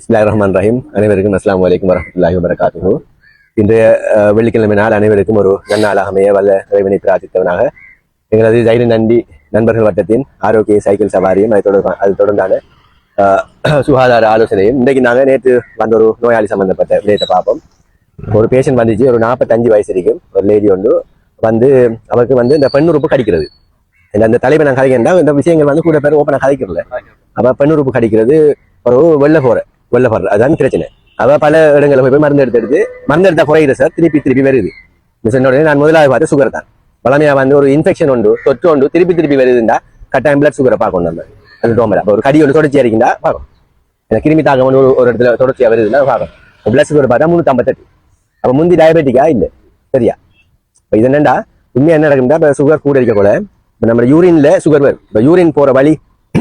இஸ்லாய் ரஹ்மான் ரஹீம் அனைவருக்கும் அஸ்லாம் வலைக்கம் வரமத்துல்லாஹி வரகாத்து இன்றைய வெள்ளிக்கிழமை நாள் அனைவருக்கும் ஒரு நன்னாளாக அமைய வல்ல இறைவனை பிரார்த்தித்தவனாக எங்களது ஜைடு நண்டி நண்பர்கள் வட்டத்தின் ஆரோக்கிய சைக்கிள் சவாரியும் அது தொடர்பா அது தொடர்ந்தான சுகாதார ஆலோசனையும் இன்றைக்கு நாங்கள் நேற்று வந்த ஒரு நோயாளி சம்பந்தப்பட்ட விடயத்தை பார்ப்போம். ஒரு பேஷண்ட் வந்துச்சு ஒரு நாற்பத்தஞ்சு வயசு இருக்கும் ஒரு லேடி ஒன்று வந்து அவருக்கு வந்து இந்த பெண்ணுறுப்பு கடிக்கிறது. இந்த அந்த தலைவை நான் கதைக்கிறேன் இந்த விஷயங்கள் வந்து கூட பேர் ஓப்பனாக கதைக்கிறல அப்ப பெண்ணுறுப்பு கடிக்கிறது ஒரு வெள்ள போற வெள்ள அதுதான் பிரச்சனை. அவ பல இடங்களில் போய் போய் மருந்து எடுத்து எடுத்து மருந்து எடுத்தால் குறையுது சார் திருப்பி திருப்பி வருது. இந்த நான் முதலாவது பார்த்து சுகர் தான். பழமையாக வந்து ஒரு இன்ஃபெக்ஷன் உண்டு தொற்று உண்டு திருப்பி திருப்பி வருதுண்டா கட்டாயம் பிளட் சுகரை பார்க்கணும் நம்ம. அது டோமரா ஒரு கடி ஒன்று தொடர்ச்சியாக அறிக்கிண்டா பார்க்கணும். எனக்கு கிருமி தாக்கம் ஒன்று ஒரு ஒரு இடத்துல தொடர்ச்சியா வருதுன்னா பார்க்கணும். பிளட் சுகர் பார்த்தா முந்நூற்றம்பத்தெட்டு அப்போ முந்தி டயபெட்டிக்கா இல்லை. சரியா? இப்போ இது என்னண்டா உண்மையாக என்ன நடக்குதுன்னா இப்போ சுகர் கூட இருக்க கூட இப்போ நம்ம யூரின்ல சுகர் வரும். இப்போ யூரின் போற வழி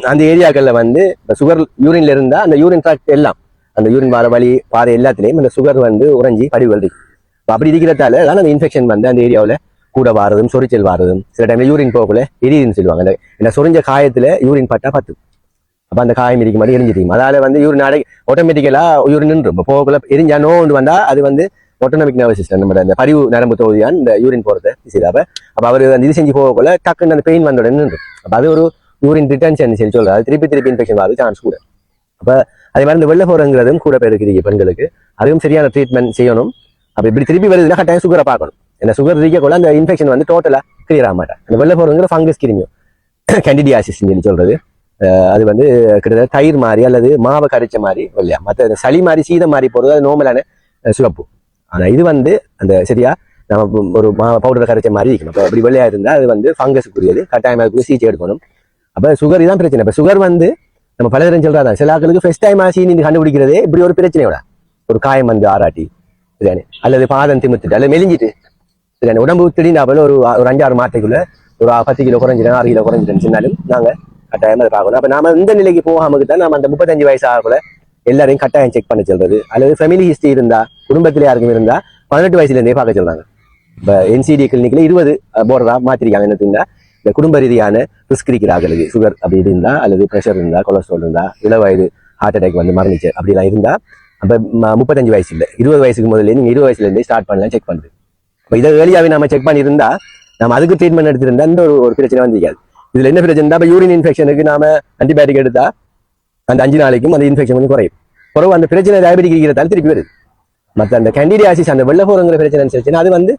அந்த ஏரியாக்களில் வந்து இப்போ சுகர் யூரின்ல இருந்தால் அந்த யூரின் ட்ராக்ட் எல்லாம் அந்த யூரின் வர வழி பாதை எல்லாத்துலேயும் அந்த சுகர் வந்து உறைஞ்சி படிவுகள் இருக்கு இப்போ அப்படி இருக்கிறதால தான் அந்த இன்ஃபெக்ஷன் வந்து அந்த ஏரியாவில் கூட வாரதும் சொரிச்சல் வாரதும். சில டைம்ல யூரின் போகக்குள்ள எரியுதுன்னு சொல்லுவாங்க. அந்த இந்த சொரிஞ்ச காயத்தில் யூரின் பட்டா பத்து அப்போ அந்த காயம் இருக்கு மாதிரி எரிஞ்சிருக்கும் அதால வந்து யூரின் அடை ஆட்டோமேட்டிக்கலா யூரின் நின்று இப்போ போகக்குள்ள எரிஞ்சா நோண்டு வந்தா அது வந்து ஒட்டோனமிக் நர்வஸ் சிஸ்டம் நம்ம அந்த பரிவு நரம்பு தொகுதியான் இந்த யூரின் போகிறத செய்தாப்ப அப்போ அவர் அந்த இது செஞ்சு போகக்குள்ள டக்குன்னு அந்த பெயின் வந்த உடனே நின்று அப்போ அது ஒரு யூரின் ரிட்டன்ஷன் சொல்லி சொல்றது திருப்பி திருப்பி இன்ஃபெக்ஷன் வரது சான்ஸ் கூட. அப்ப அதே மாதிரி இந்த வெள்ளை போறங்கிறதும் கூட பேர் பெண்களுக்கு. அதுவும் சரியான ட்ரீட்மெண்ட் செய்யணும். அப்ப இப்படி திருப்பி வருதுன்னா கட்டாயம் சுகரை பார்க்கணும். இந்த சுகர் இருக்கக்குள்ள அந்த இன்ஃபெக்ஷன் வந்து டோட்டலா கிளியர் ஆக மாட்டேன் அந்த வெள்ளை போறங்கிற ஃபங்கஸ் கிருமியும் கேண்டிடியாசிஸ் சொல்லி சொல்றது. அஹ் அது வந்து கிட்டத்தட்ட தயிர் மாதிரி அல்லது மாவை கரைச்ச மாதிரி இல்லையா? மற்ற சளி மாதிரி சீதம் மாதிரி போறது அது நோமலான சிவப்பு. ஆனா இது வந்து அந்த சரியா நம்ம ஒரு மா பவுடர் கரைச்ச மாதிரி இருக்கணும். அப்படி வெள்ளையா இருந்தா அது வந்து ஃபங்கஸுக்குரியது கட்டாயம் அதுக்கு சிகிச்சை எடுக்கணும். அப்ப சுகர் தான் பிரச்சனை. இப்ப சுகர் வந்து நம்ம பல தரம் சொல்றாங்க. சில ஆக்களுக்கு ஃபர்ஸ்ட் டைம் சீனி கண்டுபிடிக்கிறதே இப்படி ஒரு பிரச்சனையோட ஒரு காயம் வந்து ஆராட்டி சரியானே? அல்லது பாதம் திமுத்துட்டு அல்லது மெலிஞ்சிட்டு. சரியானே? உடம்பு திடீர்னு ஒரு ஒரு அஞ்சாறு மாசத்துக்குள்ள ஒரு பத்து கிலோ குறைஞ்சிடும் ஆறு கிலோ குறைஞ்சிட்டேன்னு சொன்னாலும் நாங்க கட்டாயம் அதை பார்க்கணும். அப்ப நாம இந்த நிலைக்கு போகாம தான் நம்ம அந்த முப்பத்தஞ்சு வயசு ஆகக்குள்ள எல்லாரையும் கட்டாயம் செக் பண்ண சொல்றது. அல்லது ஃபேமிலி ஹிஸ்டரி இருந்தா குடும்பத்துல யாருக்கும் இருந்தா பதினெட்டு வயசுல இருந்தே பார்க்க சொல்றாங்க. இப்ப என்சிடி கிளினிக்ல இருபது போர்டரா மாத்திருக்காங்க என்னத்துங்க இந்த குடும்ப ரீதியான ரிஸ்க் இருக்கிறார்கள். சுகர் அப்படி இருந்தா அல்லது ப்ரெஷர் இருந்தா கொலஸ்ட்ரால் இருந்தா இளவயது ஹார்ட் அட்டாக் வந்து மரணிச்சு அப்படிலாம் இருந்தா அப்ப முப்பத்தஞ்சு வயசு இல்லை. இருபது வயசுக்கு முதல்ல நீங்க இருபது வயசுலேருந்து ஸ்டார்ட் பண்ணலாம் செக் பண்ணுது இப்போ இதை ஏர்லியாவே நம்ம செக் பண்ணியிருந்தா நம்ம அதுக்கு ட்ரீட்மெண்ட் எடுத்திருந்தா இந்த ஒரு ஒரு பிரச்சனை வந்திருக்காது. இதுல என்ன பிரச்சனை இப்போ யூரின் இன்ஃபெக்ஷனுக்கு நாம ஆன்டிபயோட்டிக் எடுத்தா அந்த அஞ்சு நாளைக்கும் அந்த இன்ஃபெக்ஷன் வந்து குறையும். குறவு அந்த பிரச்சனை டயபெட்டிக் இருக்கிறதால திருப்பி வருது. மற்ற அந்த கண்டிடியாசிஸ் அந்த வெள்ளை போறங்கிற பிரச்சனை இருந்துச்சுன்னா அது வந்து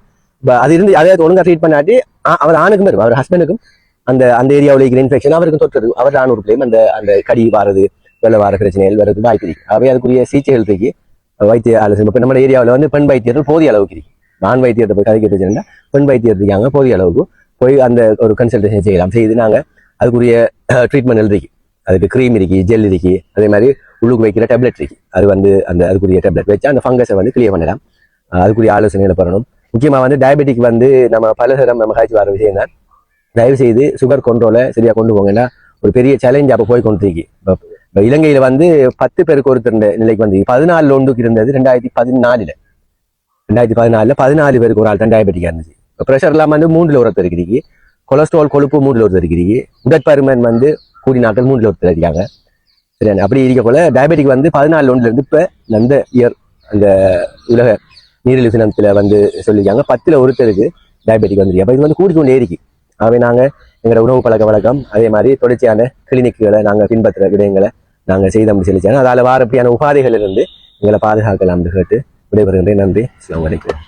அது இருந்து அதை ஒழுங்கா ட்ரீட் பண்ணாட்டி அவர் ஆணுக்கும் வரும் அவர் ஹஸ்பண்டுக்கும் அந்த அந்த ஏரியாவில் இருக்கிற இன்ஃபெக்ஷன் அவருக்கு தொற்றுறது அவர் ஆணூர் பிள்ளையும் அந்த அந்த கடி வாரது வெள்ளை வார பிரச்சனைகள் வரது வாய்ப்பு இருக்கு. அவை அதுக்குரிய சிகிச்சைகள் இருக்கு. வைத்திய ஆலோசனை இப்போ நம்ம ஏரியாவில் வந்து பெண் வைத்தியர்கள் போதிய அளவுக்கு இருக்கு. ஆண் வைத்தியத்தை போய் கதைக்க பிரச்சனை பெண் வைத்தியர் இருக்காங்க போதிய அளவுக்கு. போய் அந்த ஒரு கன்சல்டேஷன் செய்யலாம். செய்து நாங்கள் அதுக்குரிய ட்ரீட்மெண்ட் இருக்கு. அதுக்கு க்ரீம் இருக்கு ஜெல் இருக்கு. அதே மாதிரி உள்ளுக்கு வைக்கிற டேப்லெட் இருக்கு. அது வந்து அந்த அதுக்குரிய டேப்லெட் வச்சு அந்த ஃபங்கஸை வந்து கிளியர் பண்ணலாம். அதுக்குரிய ஆலோசனைகளை பண்ணணும் முக்கியமாக வந்து டயபெட்டிக் வந்து நம்ம பலசரம் நம்ம காய்ச்சி வர விஷயம் தான் தயவு செய்து சுகர் கண்ட்ரோலை சரியா கொண்டு போங்கன்னா ஒரு பெரிய சேலஞ்ச் அப்போ போய் கொண்டு இருக்கு இப்போ இலங்கையில் வந்து பத்து பேருக்கு ஒருத்தர் நிலைக்கு வந்து பதினாலு ஒன்றுக்கு இருந்தது ரெண்டாயிரத்தி பதினாலுல. ரெண்டாயிரத்தி பதினாலுல பதினாலு பேருக்கு ஒரு ஆள் தான் டயபெட்டிக்காக இருந்துச்சு. இப்போ ப்ரெஷர் இல்லாமல் வந்து மூன்றில் ஒருத்தர் இருக்கிறீங்க கொலஸ்ட்ரால் கொழுப்பு மூன்றில் ஒருத்தர் இருக்கிறீங்க உடற்பருமன் வந்து கூடி நாட்கள் மூன்றில் ஒருத்தர் இருக்காங்க சரியான அப்படி இருக்கக்குள்ள டயபெட்டிக் வந்து பதினாலு ஒன்றுலேருந்து இப்போ அந்த இயர் அந்த உலக நீரிழிவு வந்து சொல்லியிருக்காங்க. பத்துல ஒருத்தருக்கு டயபெட்டிக் வந்துருக்கு. அப்போ இது வந்து கூடிக்கொண்டே இருக்கு. ஆகவே நாங்கள் எங்களோட உணவு பழக்க வழக்கம் அதே மாதிரி தொடர்ச்சியான கிளினிக்குகளை நாங்கள் பின்பற்றுற விடயங்களை நாங்கள் செய்த செலுத்தியாங்க அதால் வாரப்படியான உபாதைகள் இருந்து எங்களை பாதுகாக்கலாம் என்று கேட்டு விடைபெறுகின்றேன். நன்றி. அஸ்லாம் வலைக்கம்